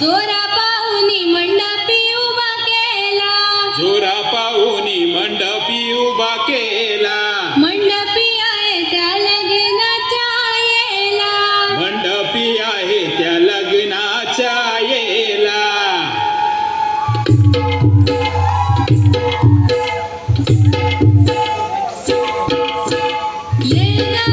जोरा पाहुनी मंडपी उभा केला. जोरा पाहुनी मंडपी उभा केला. मंडपी आहे त्या लग्नाच्या येला. मंडपी आहे त्या लग्नाच्या येला. येला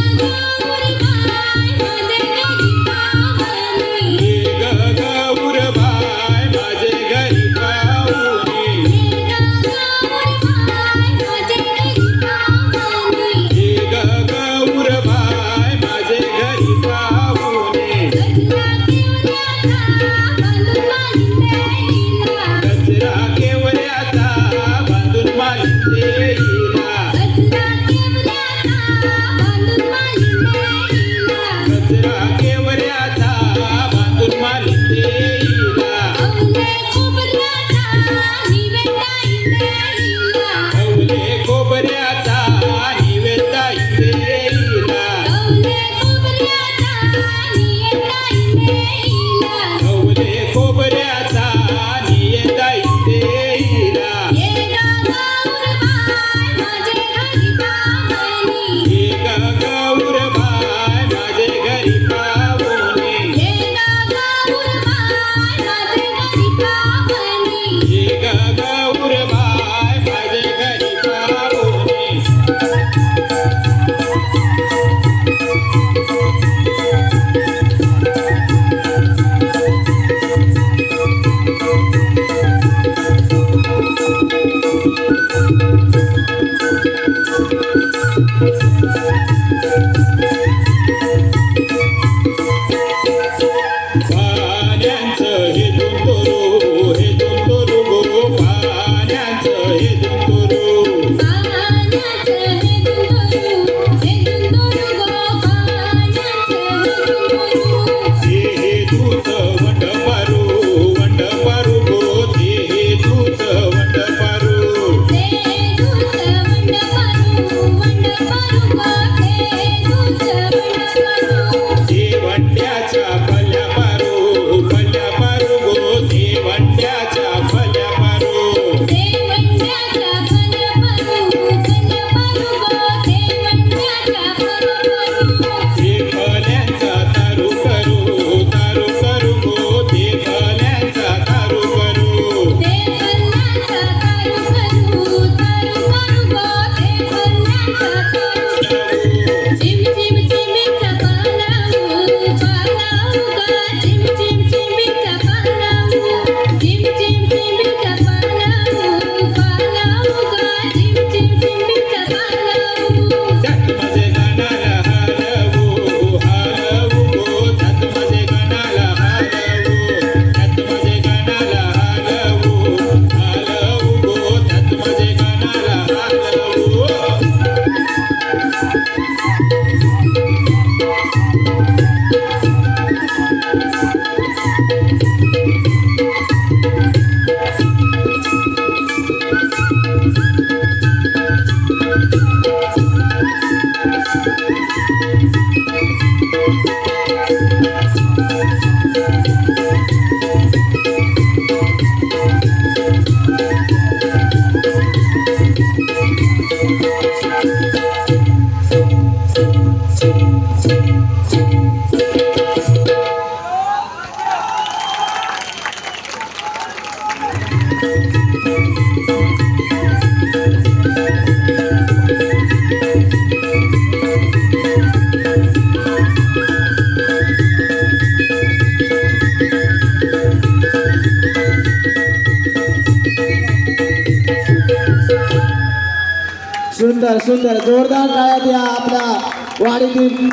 सुंदर सुंदर जोरदार टाळ्या अपना वाणी की